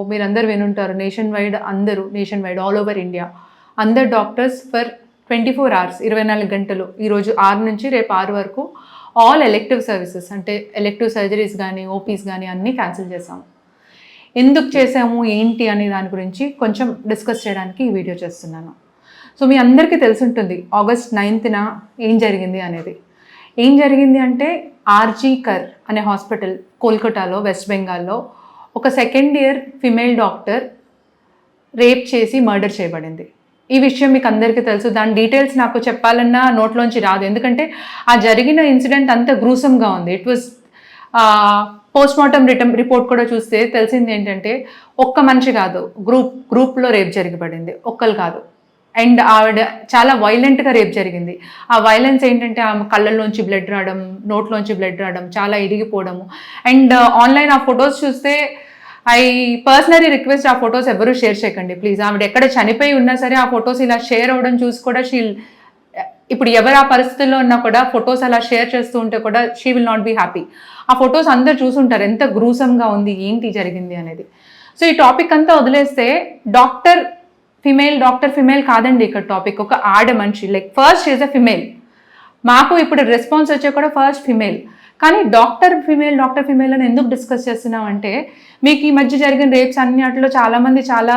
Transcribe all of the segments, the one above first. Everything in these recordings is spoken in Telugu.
మీరందరూ వినుంటారు. నేషన్ వైడ్ అందరూ nation wide all over India. అందరు doctors for twenty four hours ఇరవై నాలుగు గంటలు. ఈరోజు ఆరు నుంచి రేపు ఆరు వరకు ఆల్ ఎలెక్టివ్ సర్వీసెస్ అంటే ఎలెక్టివ్ సర్జరీస్ కానీ ఓపీస్ కానీ అన్నీ క్యాన్సిల్ చేసాము ఎందుకు చేసాము ఏంటి అనే దాని గురించి కొంచెం డిస్కస్ చేయడానికి ఈ వీడియో చేస్తున్నాను. సో మీ అందరికీ తెలుసుంటుంది ఆగస్ట్ నైన్త్న ఏం జరిగింది అనేది. ఏం జరిగింది అంటే ఆర్జీ కర్ అనే హాస్పిటల్ కోల్కతాలో వెస్ట్ బెంగాల్లో ఒక second year female doctor rape చేసి మర్డర్ చేయబడింది. ఈ విషయం మీకు అందరికీ తెలుసు. దాని డీటెయిల్స్ నాకు చెప్పాలన్నా నోట్లోంచి రాదు. ఎందుకంటే ఆ జరిగిన ఇన్సిడెంట్ అంత గ్రూసంగా ఉంది. It was post mortem return report కూడా చూస్తే తెలిసింది ఏంటంటే ఒక్క మనిషి కాదు. గ్రూప్ గ్రూప్లో రేప్ జరిగబడింది ఒక్కరు కాదు. అండ్ ఆవిడ చాలా వైలెంట్గా రేప్ జరిగింది. ఆ వైలెన్స్ ఏంటంటే ఆమె కళ్ళల్లోంచి బ్లడ్ రావడం నోట్లోంచి బ్లడ్ రావడం చాలా ఇరిగిపోవడము. అండ్ ఆన్లైన్ ఆ ఫొటోస్ చూస్తే ఐ పర్సనలీ రిక్వెస్ట్ ఆ ఫొటోస్ ఎవరు షేర్ చేయకండి ప్లీజ్ ఆవిడ ఎక్కడ చనిపోయి ఉన్నా సరే ఆ ఫొటోస్ ఇలా షేర్ అవ్వడం చూసి కూడా షీల్ ఇప్పుడు ఎవరు ఆ పరిస్థితుల్లో ఉన్నా కూడా ఫొటోస్ అలా షేర్ చేస్తూ ఉంటే కూడా she will not be happy ఆ ఫొటోస్ అందరు చూసుంటారు ఎంత గ్రూసంగా ఉంది ఏంటి జరిగింది అనేది. సో ఈ టాపిక్ అంతా వదిలేస్తే డాక్టర్ ఫిమేల్ డాక్టర్ ఫిమేల్ కాదండి ఇక్కడ టాపిక్ ఒక ఆడ మనిషి like first is a female మాకు ఇప్పుడు రెస్పాన్స్ వచ్చే కూడా ఫస్ట్ ఫిమేల్ కానీ డాక్టర్ ఫిమేల్ డాక్టర్ ఫిమేల్ అని ఎందుకు డిస్కస్ చేస్తున్నాం అంటే మీకు ఈ మధ్య జరిగిన రేప్స్ అన్ని వాటిలో చాలామంది చాలా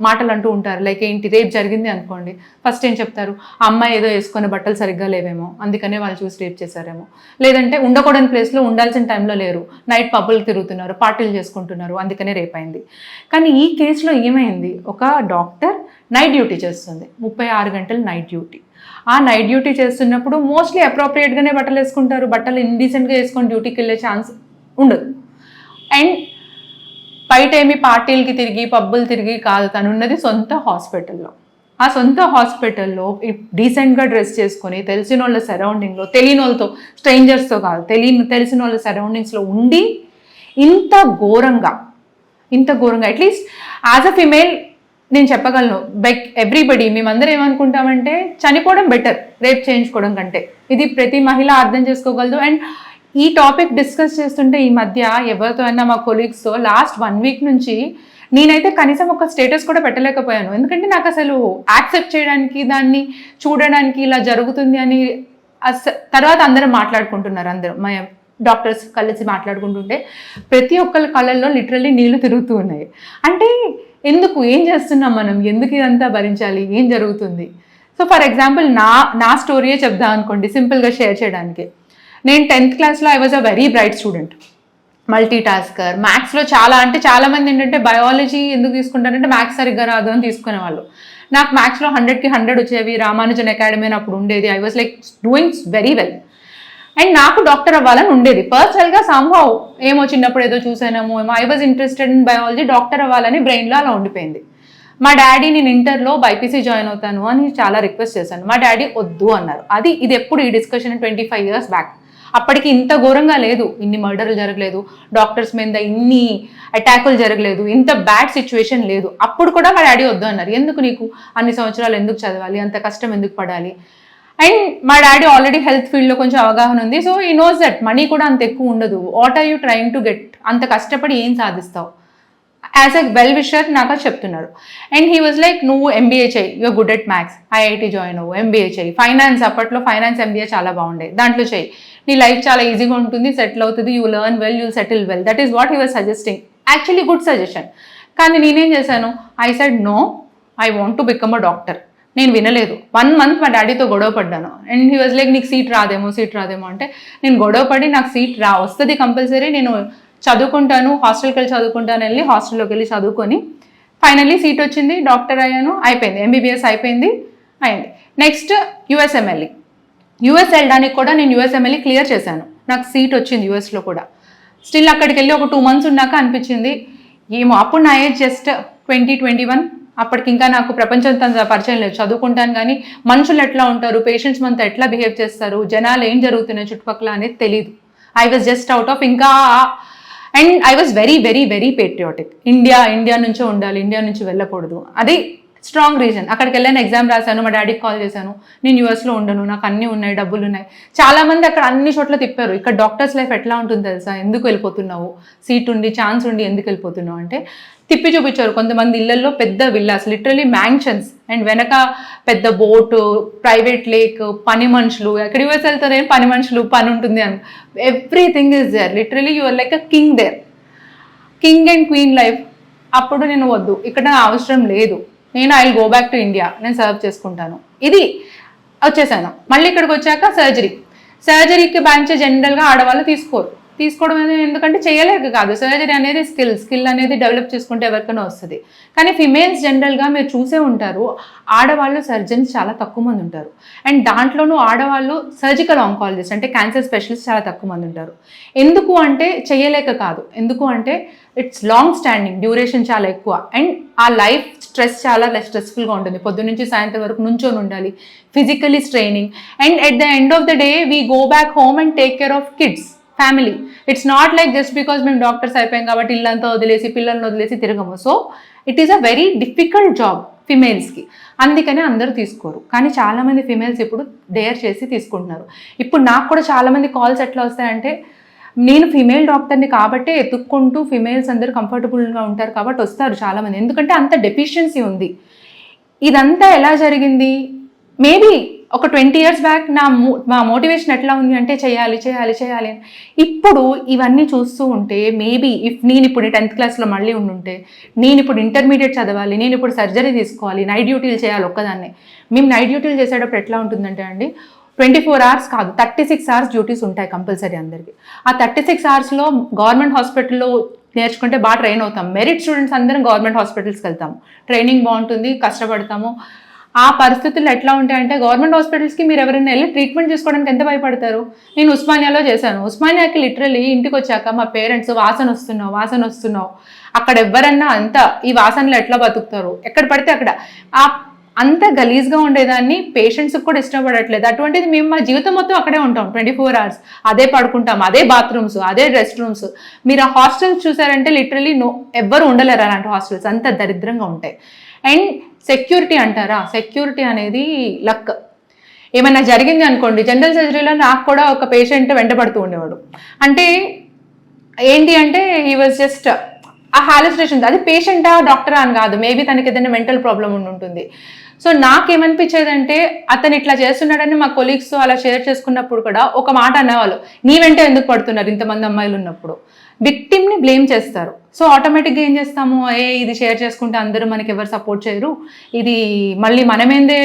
మాటలు అంటూ ఉంటారు. లైక్ ఏంటి రేప్ జరిగింది అనుకోండి. ఫస్ట్ ఏం చెప్తారు? ఆ అమ్మాయి ఏదో వేసుకునే బట్టలు సరిగ్గా లేవేమో. అందుకనే వాళ్ళు చూసి రేప్ చేశారేమో. లేదంటే ఉండకూడని ప్లేస్లో ఉండాల్సిన టైంలో లేరు. నైట్ పబ్బులు తిరుగుతున్నారు పార్టీలు చేసుకుంటున్నారు. అందుకనే రేప్ అయింది. కానీ ఈ కేసులో ఏమైంది? ఒక డాక్టర్ నైట్ డ్యూటీ చేస్తుంది. ముప్పై ఆరు గంటలు నైట్ డ్యూటీ. ఆ నైట్ డ్యూటీ చేస్తున్నప్పుడు మోస్ట్లీ అప్రోప్రియేట్గానే బట్టలు వేసుకుంటారు. బట్టలు ఇండీసెంట్గా వేసుకొని డ్యూటీకి వెళ్ళే ఛాన్స్ ఉండదు. అండ్ బయట ఏమి పార్టీలకి తిరిగి పబ్బులు తిరిగి కాదు. తను ఉన్నది సొంత హాస్పిటల్లో ఆ సొంత హాస్పిటల్లో డీసెంట్గా డ్రెస్ చేసుకొని తెలిసిన వాళ్ళ సరౌండింగ్లో తెలియని వాళ్ళతో స్ట్రేంజర్స్తో కాదు తెలియని తెలిసిన వాళ్ళ సరౌండింగ్స్లో ఉండి ఇంత ఘోరంగా ఇంత ఘోరంగా అట్లీస్ట్ యాజ్ అ ఫిమేల్ నేను చెప్పగలను బైక్ ఎవ్రీబడి మేమందరం ఏమనుకుంటామంటే చనిపోవడం బెటర్ రేప్ చేయించుకోవడం కంటే. ఇది ప్రతి మహిళ అర్థం చేసుకోగలదు. అండ్ ఈ టాపిక్ డిస్కస్ చేస్తుంటే ఈ మధ్య ఎవరితో అయినా మా కొలీగ్స్తో లాస్ట్ వన్ వీక్ నుంచి నేనైతే కనీసం ఒక స్టేటస్ కూడా పెట్టలేకపోయాను. ఎందుకంటే నాకు అసలు యాక్సెప్ట్ చేయడానికి దాన్ని చూడడానికి ఇలా జరుగుతుంది అని అస తర్వాత అందరం మాట్లాడుకుంటున్నారు అందరూ. మా డాక్టర్స్ కలిసి మాట్లాడుకుంటుంటే ప్రతి ఒక్కరి కళ్ళల్లో లిటరల్లీ నీళ్ళు తిరుగుతూ ఉన్నాయి. అంటే ఎందుకు ఏం చేస్తున్నాం మనం? ఎందుకు ఇదంతా భరించాలి? ఏం జరుగుతుంది? సో ఫర్ ఎగ్జాంపుల్ నా నా స్టోరీయే చెప్దాం అనుకోండి సింపుల్గా షేర్ చేయడానికి. నేను టెన్త్ క్లాస్లో I was a very bright student multi tasker మ్యాథ్స్లో చాలా అంటే చాలామంది ఏంటంటే బయాలజీ ఎందుకు తీసుకుంటారంటే మ్యాథ్స్ సరిగ్గా రాదు అని తీసుకునే వాళ్ళు నాకు మ్యాథ్స్లో హండ్రెడ్కి హండ్రెడ్ వచ్చేవి. రామానుజన్ అకాడమీ అని అప్పుడు ఉండేది. I was like doing very well and నాకు డాక్టర్ అవ్వాలని ఉండేది. పర్సనల్గా సంభవ్ ఏమో చిన్నప్పుడు ఏదో చూసానేమో ఏమో I was interested in biology doctor అవ్వాలని బ్రెయిన్లో అలా ఉండిపోయింది. మా డాడీ నేను ఇంటర్లో బైపీసీ జాయిన్ అవుతాను అని చాలా రిక్వెస్ట్ చేశాను. మా డాడీ వద్దు అన్నారు. అది ఇది ఎప్పుడు ఈ discussion twenty five years back అప్పటికి ఇంత ఘోరంగా లేదు. ఇన్ని మర్డర్లు జరగలేదు. డాక్టర్స్ మీద ఇన్ని అటాకులు జరగలేదు. ఇంత బ్యాడ్ సిచ్యువేషన్ లేదు. అప్పుడు కూడా మా డాడీ వద్దు అన్నారు. ఎందుకు నీకు? అన్ని సంవత్సరాలు ఎందుకు చదవాలి? అంత కష్టం ఎందుకు పడాలి? అండ్ మా డాడీ ఆల్రెడీ హెల్త్ ఫీల్డ్లో కొంచెం అవగాహన ఉంది. సో ఈ నోస్ దట్ మనీ కూడా అంత ఎక్కువ ఉండదు. What are you trying to get అంత కష్టపడి ఏం సాధిస్తావు? యాజ్ అ వెల్ విషర్ నాకు చెప్తున్నారు. అండ్ హీ వాజ్ లైక్ నువ్వు ఎంబీఏ చేయి your good at maths IIT join అవ్వు. ఎంబీఏ చేయి ఫైనాన్స్ అప్పట్లో ఫైనాన్స్ ఎంబీఏ చాలా బాగుండేది దాంట్లో చేయి నీ లైఫ్ చాలా ఈజీగా ఉంటుంది. సెటిల్ అవుతుంది. You learn well you settle well that is what he was suggesting actually good suggestion కానీ నేనేం చేశాను? I said no I want to become a doctor నేను వినలేదు. వన్ మంత్ మా డాడీతో గొడవ పడ్డాను. అండ్ హీ వాజ్ లైక్ నీకు సీట్ రాదేమో సీట్ రాదేమో అంటే నేను గొడవ పడి నాకు సీట్ రా వస్తుంది కంపల్సరీ నేను చదువుకుంటాను హాస్టల్కి వెళ్ళి చదువుకుంటాను వెళ్ళి హాస్టల్లోకి వెళ్ళి చదువుకొని ఫైనల్లీ సీట్ వచ్చింది. డాక్టర్ అయ్యాను అయిపోయింది. ఎంబీబీఎస్ అయిపోయింది అయింది. నెక్స్ట్ యుఎస్ఎంఎల్ఈ యుఎస్ వెళ్ళడానికి కూడా నేను యుఎస్ఎంఎల్ఈ క్లియర్ చేశాను. నాకు సీట్ వచ్చింది యుఎస్లో కూడా. స్టిల్ అక్కడికి వెళ్ళి ఒక టూ మంత్స్ ఉన్నాక అనిపించింది. ఏమో అప్పుడు నా age just twenty twenty one అప్పటికి ఇంకా నాకు ప్రపంచంతో పరిచయం లేదు. చదువుకుంటాను కానీ మనుషులు ఎట్లా ఉంటారు? పేషెంట్స్ మనతో ఎట్లా బిహేవ్ చేస్తారు? జనాలు ఏం జరుగుతున్నాయి చుట్టుపక్కల అనేది తెలియదు I was just out of ఇంకా and I was very very very patriotic India India నుంచే ఉండాలి. ఇండియా నుంచి వెళ్ళకూడదు. అది స్ట్రాంగ్ రీజన్ అక్కడికి వెళ్ళాను ఎగ్జామ్ రాశాను మా డాడీకి కాల్ చేశాను. నేను యూఎస్లో ఉండను. నాకు అన్నీ ఉన్నాయి డబ్బులు ఉన్నాయి. చాలామంది అక్కడ అన్ని చోట్ల తిప్పారు. ఇక్కడ డాక్టర్స్ లైఫ్ ఎట్లా ఉంటుంది తెలుసా? ఎందుకు వెళ్ళిపోతున్నావు? సీట్ ఉండి ఛాన్స్ ఉండి ఎందుకు వెళ్ళిపోతున్నావు? అంటే తిప్పి చూపించారు కొంతమంది ఇళ్ళలో పెద్ద విల్లాస్ లిటరలీ మ్యాంక్షన్స్ అండ్ వెనక పెద్ద బోటు ప్రైవేట్ లేక్ పని మనుషులు. ఎక్కడ యూఎస్ వెళ్తారు? పని మనుషులు? పని ఉంటుంది అని. Everything is there literally your like a king there king and queen life అప్పుడు నేను వద్దు. ఇక్కడ అవసరం లేదు. నేను I go back to India నేను సర్వ్ చేసుకుంటాను. ఇది వచ్చేసాను. మళ్ళీ ఇక్కడికి వచ్చాక సర్జరీ సర్జరీకి బ్యాంచ్ జనరల్గా ఆడవాళ్ళు తీసుకోరు. తీసుకోవడం అనేది ఎందుకంటే చేయలేక కాదు. సర్జరీ అనేది స్కిల్ స్కిల్ అనేది డెవలప్ చేసుకుంటే ఎవరికైనా వస్తుంది. కానీ ఫిమేల్స్ జనరల్గా మీరు చూసే ఉంటారు ఆడవాళ్ళు సర్జన్స్ చాలా తక్కువ మంది ఉంటారు. అండ్ దాంట్లోనూ ఆడవాళ్ళు సర్జికల్ ఆంకాలజిస్ట్ అంటే క్యాన్సర్ స్పెషలిస్ట్ చాలా తక్కువ మంది ఉంటారు. ఎందుకు అంటే చేయలేక కాదు. ఎందుకు అంటే ఇట్స్ లాంగ్ స్టాండింగ్ డ్యూరేషన్ చాలా ఎక్కువ. అండ్ ఆ లైఫ్ స్ట్రెస్ చాలా స్ట్రెస్ఫుల్గా ఉంటుంది. పొద్దున్న నుంచి సాయంత్రం వరకు నుంచొని ఉండాలి. Physically straining. And at the end of the day we go back home and take care of kids. Family it's not like just because మేము డాక్టర్స్ అయిపోయాం కాబట్టి ఇల్లంతా వదిలేసి పిల్లల్ని వదిలేసి తిరగము. So it is a very difficult job ఫిమేల్స్కి అందుకనే అందరూ తీసుకోరు. కానీ చాలామంది ఫిమేల్స్ ఇప్పుడు డేర్ చేసి తీసుకుంటున్నారు. ఇప్పుడు నాకు కూడా చాలామంది కాల్స్ ఎట్లా వస్తాయంటే నేను ఫిమేల్ డాక్టర్ని కాబట్టే ఎత్తుక్కుంటూ ఫిమేల్స్ అందరూ కంఫర్టబుల్గా ఉంటారు కాబట్టి వస్తారు చాలామంది. ఎందుకంటే అంత డెఫిషియన్సీ ఉంది. ఇదంతా ఎలా జరిగింది? మేబీ ఒక ట్వంటీ ఇయర్స్ బ్యాక్ నా మో మా మోటివేషన్ ఎట్లా ఉంది అంటే చేయాలి చేయాలి చేయాలి అని. ఇప్పుడు ఇవన్నీ చూస్తూ ఉంటే మేబీ ఇఫ్ నేను ఇప్పుడు టెన్త్ క్లాస్లో మళ్ళీ ఉండుంటే నేను ఇప్పుడు ఇంటర్మీడియట్ చదవాలి నేను ఇప్పుడు సర్జరీ తీసుకోవాలి నైట్ డ్యూటీలు చేయాలి ఒక్కదాన్నే. మేము నైట్ డ్యూటీలు చేసేటప్పుడు ఎట్లా ఉంటుందంటే అండి ట్వంటీ ఫోర్ అవర్స్ కాదు థర్టీ సిక్స్ అవర్స్ డ్యూటీస్ ఉంటాయి కంపల్సరీ అందరికీ. ఆ థర్టీ సిక్స్ అవర్స్లో గవర్నమెంట్ హాస్పిటల్లో నేర్చుకుంటే బాగా ట్రైన్ అవుతాం. మెరిట్ స్టూడెంట్స్ అందరం గవర్నమెంట్ హాస్పిటల్స్కి వెళ్తాము ట్రైనింగ్ బాగుంటుంది కష్టపడతాము. ఆ పరిస్థితులు ఎట్లా ఉంటాయంటే గవర్నమెంట్ హాస్పిటల్స్కి మీరు ఎవరైనా వెళ్ళి ట్రీట్మెంట్ చేసుకోవడానికి ఎంత భయపడతారు? నేను ఉస్మానియాలో చేశాను. ఉస్మానియాకి లిటరలీ ఇంటికి వచ్చాక మా పేరెంట్స్ వాసన వస్తున్నావు వాసన వస్తున్నావు. అక్కడ ఎవరన్నా అంత ఈ వాసనలు ఎట్లా బతుకుతారు? ఎక్కడ పడితే అక్కడ. ఆ అంత గలీజ్గా ఉండేదాన్ని పేషెంట్స్కి కూడా ఇష్టపడట్లేదు. అటువంటిది మేము మా జీవితం మొత్తం అక్కడే ఉంటాం ట్వంటీ ఫోర్ అవర్స్ అదే పడుకుంటాం అదే బాత్రూమ్స్ అదే రెస్ట్ రూమ్స్ మీరు ఆ హాస్టల్స్ చూసారంటే లిటరలీ నో ఎవ్వరు ఉండలేరు అలాంటి హాస్టల్స్ అంత దరిద్రంగా ఉంటాయి. అండ్ సెక్యూరిటీ అంటారా? సెక్యూరిటీ అనేది లక్. ఏమైనా జరిగింది అనుకోండి జనరల్ సర్జరీలో నాకు కూడా ఒక పేషెంట్ వెంటబడుతూ ఉండేవాడు. అంటే ఏంటి అంటే ఈ వాజ్ జస్ట్ ఆ హాలిస్ట్రేషన్ అది పేషెంటా డాక్టరా అని కాదు. మేబీ తనకి ఏదైనా మెంటల్ ప్రాబ్లం ఉండి ఉంటుంది. సో నాకేమనిపించేదంటే అతను ఇట్లా చేస్తున్నాడని మా కొలీగ్స్తో అలా షేర్ చేసుకున్నప్పుడు కూడా ఒక మాట అనేవాళ్ళు నీ వెంట ఎందుకు పడుతున్నారు ఇంతమంది అమ్మాయిలు ఉన్నప్పుడు? విక్టిమ్ని బ్లేమ్ చేస్తారు. సో ఆటోమేటిక్గా ఏం చేస్తాము? ఏ ఇది షేర్ చేసుకుంటే అందరూ మనకి ఎవరు సపోర్ట్ చేయరు. ఇది మళ్ళీ మనమేందే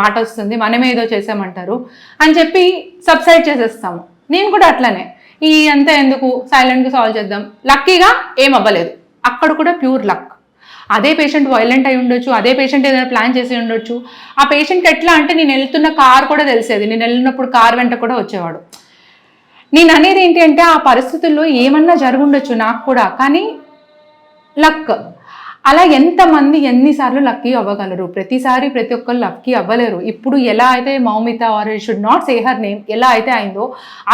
మాట వస్తుంది మనమే ఏదో చేసామంటారు అని చెప్పి సబ్సైడ్ చేసేస్తాము. నేను కూడా అట్లనే. ఈ అంతా ఎందుకు? సైలెంట్గా సాల్వ్ చేద్దాం. లక్కీగా ఏం అవ్వలేదు. అక్కడ కూడా ప్యూర్ లక్ అదే పేషెంట్ వైలెంట్ అయి ఉండొచ్చు అదే పేషెంట్ ఏదైనా ప్లాన్ చేసి ఉండొచ్చు. ఆ పేషెంట్ ఎట్లా అంటే నేను వెళ్తున్న కార్ కూడా తెలిసేది. నేను వెళ్ళినప్పుడు కార్ వెంట కూడా వచ్చేవాడు. నేను అనేది ఏంటి అంటే ఆ పరిస్థితుల్లో ఏమన్నా జరుగుండొచ్చు నాకు కూడా. కానీ లక్. అలా ఎంతమంది ఎన్నిసార్లు లక్కీ అవ్వగలరు? ప్రతిసారి ప్రతి ఒక్కరు లక్కీ అవ్వలేరు. ఇప్పుడు ఎలా అయితే Moumita or should not say her name ఎలా అయితే అయిందో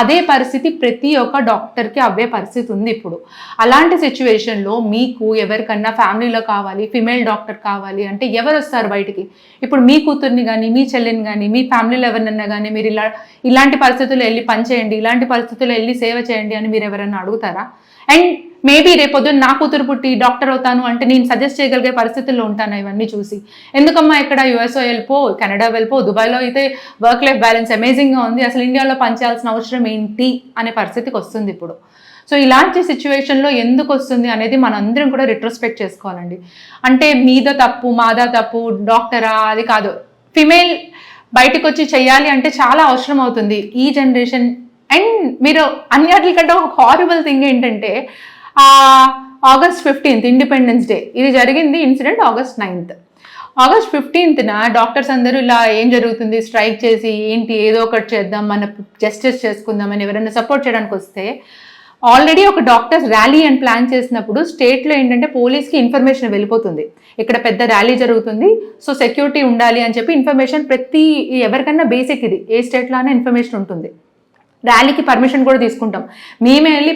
అదే పరిస్థితి ప్రతి ఒక్క డాక్టర్కి అవ్వే పరిస్థితి ఉంది ఇప్పుడు. అలాంటి సిచ్యువేషన్లో మీకు ఎవరికన్నా ఫ్యామిలీలో కావాలి ఫిమేల్ డాక్టర్ కావాలి అంటే ఎవరు వస్తారు బయటికి? ఇప్పుడు మీ కూతుర్ని కానీ మీ చెల్లిని కానీ మీ ఫ్యామిలీలో ఎవరినన్నా కానీ మీరు ఇలా ఇలాంటి పరిస్థితుల్లో వెళ్ళి పని చేయండి ఇలాంటి పరిస్థితుల్లో వెళ్ళి సేవ చేయండి అని మీరు ఎవరైనా అడుగుతారా? అండ్ మేబీ రేపొద్దున నా కూతురు పుట్టి డాక్టర్ అవుతాను అంటే నేను సజెస్ట్ చేయగలిగే పరిస్థితుల్లో ఉంటాను ఇవన్నీ చూసి. ఎందుకమ్మా ఇక్కడ యుఎస్ఓ వెళ్ళిపో కెనడా వెళ్ళిపో దుబాయ్లో అయితే వర్క్ లైఫ్ బ్యాలెన్స్ అమేజింగ్గా ఉంది. అసలు ఇండియాలో పనిచేయాల్సిన అవసరం ఏంటి అనే పరిస్థితికి వస్తుంది ఇప్పుడు. సో ఇలాంటి సిచ్యువేషన్లో ఎందుకు వస్తుంది అనేది మనందరం కూడా రిట్రోస్పెక్ట్ చేసుకోవాలండి. అంటే మీద తప్పు మాదా తప్పు డాక్టరా? అది కాదు. ఫిమేల్ బయటకు వచ్చి చేయాలి అంటే చాలా అవసరం అవుతుంది. ఈ జనరేషన్ అండ్ మీరు అన్నిటికంటే ఒక హారబుల్ థింగ్ ఏంటంటే ఆగస్ట్ ఫిఫ్టీన్త్ ఇండిపెండెన్స్ డే ఇది జరిగింది ఇన్సిడెంట్ ఆగస్ట్ నైన్త్ ఆగస్ట్ ఫిఫ్టీన్త్న డాక్టర్స్ అందరూ ఇలా ఏం జరుగుతుంది? స్ట్రైక్ చేసి ఏంటి? ఏదో ఒకటి చేద్దాం మన జస్టిస్ చేసుకుందాం అని ఎవరైనా సపోర్ట్ చేయడానికి వస్తే ఆల్రెడీ ఒక డాక్టర్స్ ర్యాలీ అండ్ ప్లాన్ చేసినప్పుడు స్టేట్లో ఏంటంటే పోలీస్కి ఇన్ఫర్మేషన్ వెళ్ళిపోతుంది. ఇక్కడ పెద్ద ర్యాలీ జరుగుతుంది సో సెక్యూరిటీ ఉండాలి అని చెప్పి ఇన్ఫర్మేషన్ ప్రతి ఎవరికన్నా బేసిక్ ఇది. ఏ స్టేట్లోనే ఇన్ఫర్మేషన్ ఉంటుంది. ర్యాలీకి పర్మిషన్ కూడా తీసుకుంటాం. మేమే వెళ్ళి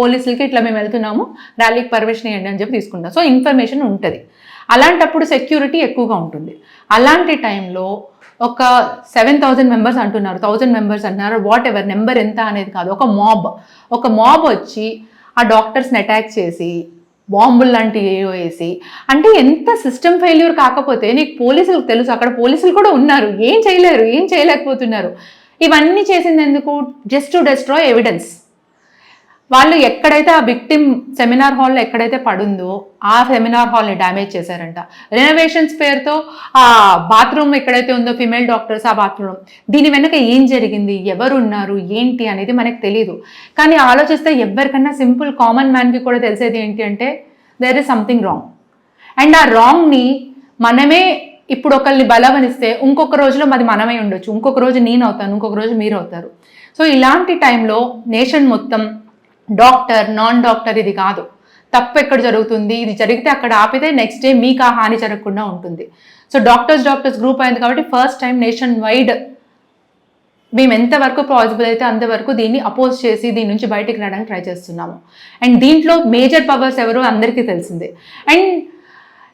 పోలీసులకి ఇట్లా మేము వెళ్తున్నాము ర్యాలీకి పర్మిషన్ ఇవ్వండి అని చెప్పి తీసుకుంటాం. సో ఇన్ఫర్మేషన్ ఉంటుంది. అలాంటప్పుడు సెక్యూరిటీ ఎక్కువగా ఉంటుంది. అలాంటి టైంలో ఒక సెవెన్ థౌజండ్ మెంబర్స్ అంటున్నారు థౌజండ్ మెంబర్స్ అంటున్నారు వాట్ ఎవర్ నెంబర్ ఎంత అనేది కాదు. ఒక మాబ్ ఒక మాబ్ వచ్చి ఆ డాక్టర్స్ని అటాక్ చేసి బాంబులు లాంటివి వేసి అంటే ఎంత సిస్టమ్ ఫెయిల్యూర్ కాకపోతే నీకు పోలీసులకు తెలుసు అక్కడ పోలీసులు కూడా ఉన్నారు. ఏం చేయలేరు ఏం చేయలేకపోతున్నారు. ఇవన్నీ చేసింది ఎందుకు జస్ట్ టు డెస్ట్రాయ్ ఎవిడెన్స్ వాళ్ళు ఎక్కడైతే ఆ విక్టిమ్ సెమినార్ హాల్లో ఎక్కడైతే పడుందో ఆ సెమినార్ హాల్ని డ్యామేజ్ చేశారంట. రెనోవేషన్స్ పేరుతో ఆ బాత్రూమ్ ఎక్కడైతే ఉందో ఫిమేల్ డాక్టర్స్ ఆ బాత్రూమ్ దీని వెనక ఏం జరిగింది? ఎవరు ఉన్నారు ఏంటి అనేది మనకు తెలియదు కానీ ఆలోచిస్తే ఎవరికన్నా సింపుల్ కామన్ మ్యాన్కి కూడా తెలిసేది ఏంటి అంటే there is something wrong and ఆ రాంగ్ని మనమే ఇప్పుడు ఒకరిని బలవనిస్తే ఇంకొక రోజులో మాది మనమై ఉండొచ్చు. ఇంకొక రోజు నేను అవుతాను ఇంకొక రోజు మీరు అవుతారు. సో ఇలాంటి టైంలో నేషన్ మొత్తం డాక్టర్ నాన్ డాక్టర్ ఇది కాదు. తప్పు ఎక్కడ జరుగుతుంది? ఇది జరిగితే అక్కడ ఆపితే నెక్స్ట్ డే మీకు ఆ హాని జరగకుండా ఉంటుంది. సో డాక్టర్స్ డాక్టర్స్ గ్రూప్ అయింది కాబట్టి ఫస్ట్ టైం నేషన్ వైడ్ మేము ఎంతవరకు పాసిబుల్ అయితే అంతవరకు దీన్ని అపోజ్ చేసి దీని నుంచి బయటికి రావడానికి ట్రై చేస్తున్నాము. అండ్ దీంట్లో మేజర్ పవర్స్ ఎవరో అందరికీ తెలిసిందే. And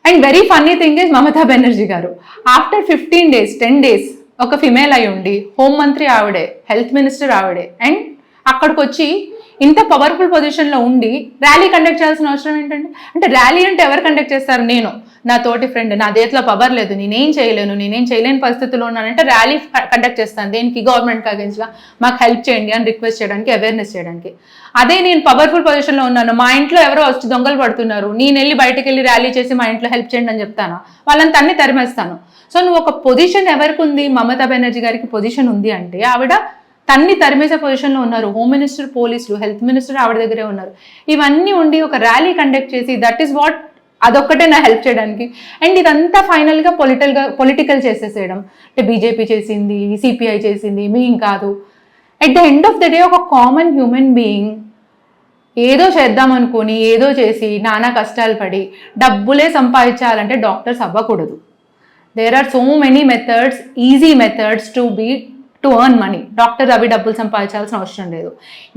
and very funny thing is Mamata Banerjee garu after fifteen days ten days ఒక ఫిమేల్ అయి ఉండి హోంమంత్రి ఆవిడే హెల్త్ మినిస్టర్ ఆవిడే అండ్ అక్కడికి వచ్చి ఇంత పవర్ఫుల్ పొజిషన్లో ఉండి ర్యాలీ కండక్ట్ చేయాల్సిన అవసరం ఏంటంటే అంటే ర్యాలీ అంటే ఎవరు కండక్ట్ చేస్తారు? నేను. నా తోటి ఫ్రెండ్ నా దేంట్లో పవర్ లేదు. నేనేం చేయలేను నేనేం చేయలేని పరిస్థితిలో ఉన్నానంటే ర్యాలీ కండక్ట్ చేస్తాను. దేనికి? గవర్నమెంట్కి అగేన్స్ట్గా మాకు హెల్ప్ చేయండి అని రిక్వెస్ట్ చేయడానికి అవేర్నెస్ చేయడానికి. అదే నేను పవర్ఫుల్ పొజిషన్లో ఉన్నాను. మా ఇంట్లో ఎవరో వచ్చి దొంగలు పడుతున్నారు. నేను వెళ్ళి బయటకు వెళ్ళి ర్యాలీ చేసి మా ఇంట్లో హెల్ప్ చేయండి అని చెప్తాను? వాళ్ళని తన్ని తరిమేస్తాను. సో నువ్వు ఒక పొజిషన్ ఎవరికి ఉంది? మమతా బెనర్జీ గారికి పొజిషన్ ఉంది అంటే ఆవిడ తన్ని తరిమేసే పొజిషన్లో ఉన్నారు. హోమ్ మినిస్టర్ పోలీసులు హెల్త్ మినిస్టర్ ఆవిడ దగ్గరే ఉన్నారు. ఇవన్నీ ఉండి ఒక ర్యాలీ కండక్ట్ చేసి దట్ ఈస్ వాట్ అదొక్కటే నా హెల్ప్ చేయడానికి. అండ్ ఇదంతా ఫైనల్గా పొలిటల్గా పొలిటికల్ చేసేసేయడం. అంటే బీజేపీ చేసింది సిపిఐ చేసింది మేం కాదు. At the end of the day ఒక కామన్ హ్యూమన్ బీయింగ్ ఏదో చేద్దాం అనుకుని ఏదో చేసి నానా కష్టాలు పడి డబ్బులే సంపాదించాలంటే డాక్టర్స్ అవ్వకూడదు. There are so many methods easy methods to be to earn money doctor అవి డబ్బులు సంపాదించాల్సిన అవసరం లేదు.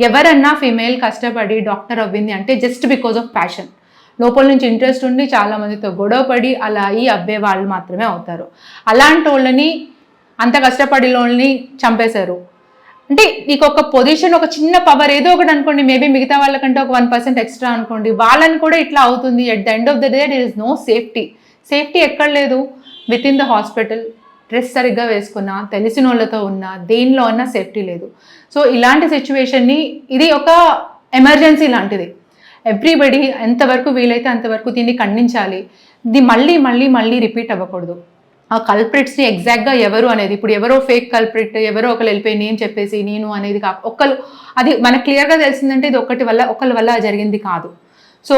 ఎవరన్నా ఫీమేల్ కష్టపడి డాక్టర్ అవ్వింది అంటే జస్ట్ బికాజ్ ఆఫ్ ప్యాషన్ లోపల నుంచి ఇంట్రెస్ట్ ఉండి చాలామందితో గొడవ గొడవపడి అలా అయ్యి అవ్వే వాళ్ళు మాత్రమే అవుతారు. అలాంటి వాళ్ళని అంత కష్టపడి వాళ్ళని చంపేశారు. అంటే నీకు ఒక పొజిషన్ ఒక చిన్న పవర్ ఏదో ఒకటి అనుకోండి మేబీ మిగతా వాళ్ళకంటే ఒక వన్ పర్సెంట్ ఎక్స్ట్రా అనుకోండి వాళ్ళని కూడా ఇట్లా అవుతుంది. At the end of the day there is no safety safety ఎక్కడ లేదు. With in the hospital dress సరిగ్గా వేసుకున్నా తెలిసిన వాళ్ళతో ఉన్నా దేనిలో అన్నా సేఫ్టీ లేదు. సో ఇలాంటి సిచ్యువేషన్ని ఇది ఒక ఎమర్జెన్సీ లాంటిది. ఎవ్రీబడి ఎంతవరకు వీలైతే అంతవరకు దీన్ని ఖండించాలి. ఇది మళ్ళీ మళ్ళీ మళ్ళీ రిపీట్ అవ్వకూడదు. ఆ కల్ప్రిట్స్ని ఎగ్జాక్ట్గా ఎవరు అనేది ఇప్పుడు ఎవరో ఫేక్ కల్ప్రిట్ ఎవరో ఒకరు వెళ్ళిపోయి నేను చెప్పేసి నేను అనేది కా ఒక్కరు అది మనకు క్లియర్గా తెలిసిందంటే ఇది ఒకటి వల్ల ఒకరి వల్ల జరిగింది కాదు. సో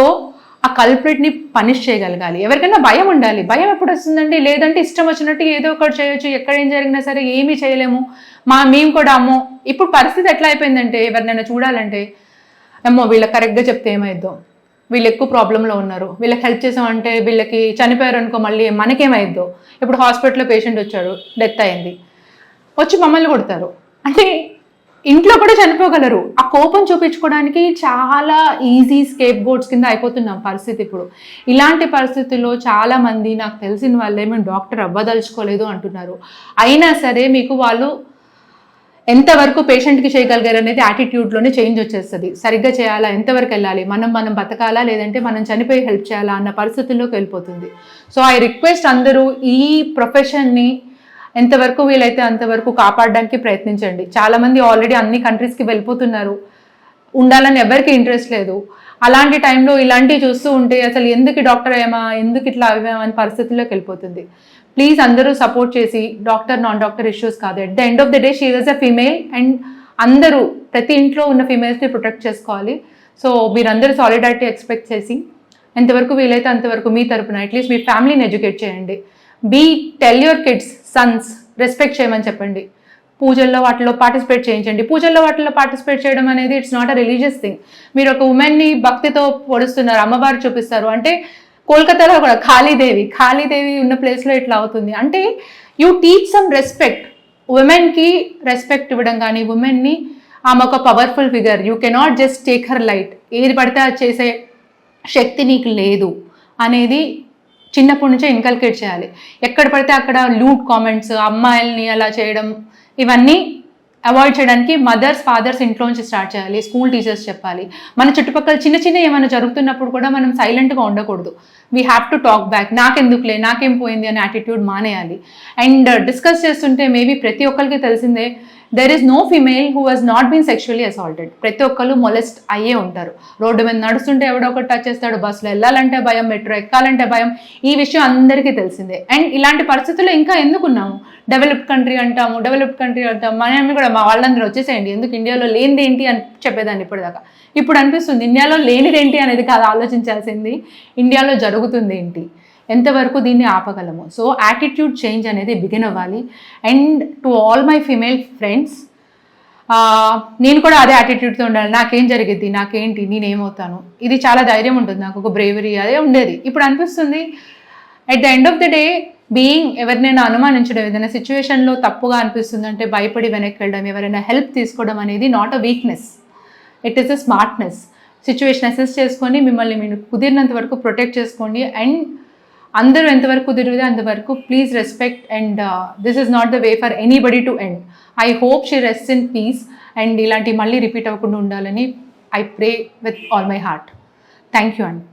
ఆ కల్ప్రిట్ని పనిష్ చేయగలగాలి. ఎవరికైనా భయం ఉండాలి. భయం ఎప్పుడు వస్తుందండి? లేదంటే ఇష్టం వచ్చినట్టు ఏదో ఒకటి చేయొచ్చు. ఎక్కడ ఏం జరిగినా సరే ఏమీ చేయలేము. మా మేము కూడా అమ్మో! ఇప్పుడు పరిస్థితి ఎట్లా అయిపోయిందంటే ఎవరినైనా చూడాలంటే అమ్మో! వీళ్ళకి కరెక్ట్గా చెప్తే ఏమైద్దో? వీళ్ళు ఎక్కువ ప్రాబ్లంలో ఉన్నారు. వీళ్ళకి హెల్ప్ చేసామంటే వీళ్ళకి చనిపోయారు అనుకో మళ్ళీ మనకేమైద్దో? ఇప్పుడు హాస్పిటల్లో పేషెంట్ వచ్చాడు డెత్ అయింది. వచ్చి మమ్మల్ని కొడతారు. అంటే ఇంట్లో కూడా చనిపోగలరు. ఆ కోపం చూపించుకోవడానికి చాలా ఈజీ స్కేప్ బోర్డ్స్ కింద అయిపోతున్నాం పరిస్థితి ఇప్పుడు. ఇలాంటి పరిస్థితుల్లో చాలా మంది నాకు తెలిసిన వాళ్ళే మేము డాక్టర్ అవ్వదలుచుకోలేదు అంటున్నారు. అయినా సరే మీకు వాళ్ళు ఎంతవరకు పేషెంట్కి చేయగలిగారు అనేది యాటిట్యూడ్లోనే చేంజ్ వచ్చేస్తుంది. సరిగ్గా చేయాలా? ఎంతవరకు వెళ్ళాలి? మనం మనం బతకాలా? లేదంటే మనం చనిపోయి హెల్ప్ చేయాలా? అన్న పరిస్థితుల్లోకి వెళ్ళిపోతుంది. సో ఐ రిక్వెస్ట్ అందరూ ఈ ప్రొఫెషన్ని ఎంతవరకు వీలైతే అంతవరకు కాపాడడానికి ప్రయత్నించండి. చాలామంది ఆల్రెడీ అన్ని కంట్రీస్కి వెళ్ళిపోతున్నారు. ఉండాలని ఎవరికి ఇంట్రెస్ట్ లేదు. అలాంటి టైంలో ఇలాంటివి చూస్తూ ఉంటే అసలు ఎందుకు డాక్టర్ ఏమా ఎందుకు ఇట్లా అవ్వామా అని పరిస్థితుల్లోకి వెళ్ళిపోతుంది. ప్లీజ్ అందరూ సపోర్ట్ చేసి డాక్టర్ నాన్ డాక్టర్ ఇష్యూస్ కాదు. At the end of the day she is a female and అందరూ ప్రతి ఇంట్లో ఉన్న ఫీమేల్స్ని ప్రొటెక్ట్ చేసుకోవాలి. సో మీరందరూ సాలిడారిటీ ఎక్స్పెక్ట్ చేసి ఎంతవరకు వీలైతే అంతవరకు మీ తరపున అట్లీస్ట్ మీ ఫ్యామిలీని ఎడ్యుకేట్ చేయండి. Be tell your kids sons respect చేయమని చెప్పండి. పూజల్లో వాటిలో పార్టిసిపేట్ చేయించండి. పూజల్లో వాటిలో పార్టిసిపేట్ చేయడం అనేది it's not a religious thing. మీరు ఒక ఉమెన్ని భక్తితో పొడుస్తున్నారు అమ్మవారు చూపిస్తారు అంటే కోల్కతాలో కూడా ఖాళీదేవి ఖాళీదేవి ఉన్న ప్లేస్లో ఇట్లా అవుతుంది. అంటే యూ టీచ్ సమ్ రెస్పెక్ట్. ఉమెన్కి రెస్పెక్ట్ ఇవ్వడం కానీ ఉమెన్ని ఆమె ఒక powerful figure. You cannot just take her light. ఏది పడితే అది చేసే శక్తి నీకు లేదు అనేది చిన్నప్పటి నుంచే ఇన్కల్కేట్ చేయాలి. ఎక్కడ పడితే అక్కడ లూట్ కామెంట్స్ అమ్మాయిల్ని అలా చేయడం ఇవన్నీ అవాయిడ్ చేయడానికి మదర్స్ ఫాదర్స్ ఇంట్లో నుంచి స్టార్ట్ చేయాలి. స్కూల్ టీచర్స్ చెప్పాలి. మన చుట్టుపక్కల చిన్న చిన్న ఏమైనా జరుగుతున్నప్పుడు కూడా మనం సైలెంట్గా ఉండకూడదు. We have to talk back నాకెందుకులే? నాకేం పోయింది? అనే యాటిట్యూడ్ మానేయాలి. అండ్ డిస్కస్ చేస్తుంటే మేబీ ప్రతి ఒక్కరికి తెలిసిందే there is no female who has not been sexually assaulted ప్రతి ఒక్కరు మొలెస్ట్ అయ్యే ఉంటారు. రోడ్డు మీద నడుస్తుంటే ఎవడో ఒకటి టచ్ చేస్తాడు బస్సులో వెళ్ళాలంటే భయం మెట్రో ఎక్కాలంటే భయం ఈ విషయం అందరికీ తెలిసిందే. అండ్ ఇలాంటి పరిస్థితుల్లో ఇంకా ఎందుకున్నాము డెవలప్డ్ కంట్రీ అంటాము డెవలప్డ్ కంట్రీ అంటాము. మనం కూడా మా వాళ్ళందరూ వచ్చేసేయండి. ఎందుకు ఇండియాలో లేనిది ఏంటి అని చెప్పేదాన్ని ఇప్పటిదాకా. ఇప్పుడు అనిపిస్తుంది ఇండియాలో లేనిదేంటి అనేది కాదు ఆలోచించాల్సింది. ఇండియాలో జరుగుతుంది ఏంటి? ఎంతవరకు దీన్ని ఆపగలము? సో యాటిట్యూడ్ చేంజ్ అనేది బిగిన్ అవ్వాలి. And to all my female friends నేను కూడా అదే యాటిట్యూడ్తో ఉండాలి. నాకేం జరిగిద్ది? నాకేంటి? నేనేమవుతాను? ఇది చాలా ధైర్యం ఉంటుంది. నాకు ఒక బ్రేవరీ అదే ఉండేది. ఇప్పుడు అనిపిస్తుంది at the end of the day being ఎవరినైనా అనుమానించడం ఏదైనా సిచ్యువేషన్లో తప్పుగా అనిపిస్తుంది అంటే భయపడి వెనక్కి వెళ్ళడం ఎవరైనా హెల్ప్ తీసుకోవడం అనేది not a weakness it is a smartness situation assess చేసుకొని మిమ్మల్ని మీరు కుదిరినంత వరకు ప్రొటెక్ట్ చేసుకోండి. అండ్ అందరూ ఎంతవరకు తిరిగితే అంతవరకు please respect and this is not the way for anybody to end I hope she rest in peace and ఇలాంటి మళ్ళీ రిపీట్ అవ్వకుండా ఉండాలని I pray with all my heart thank you అండి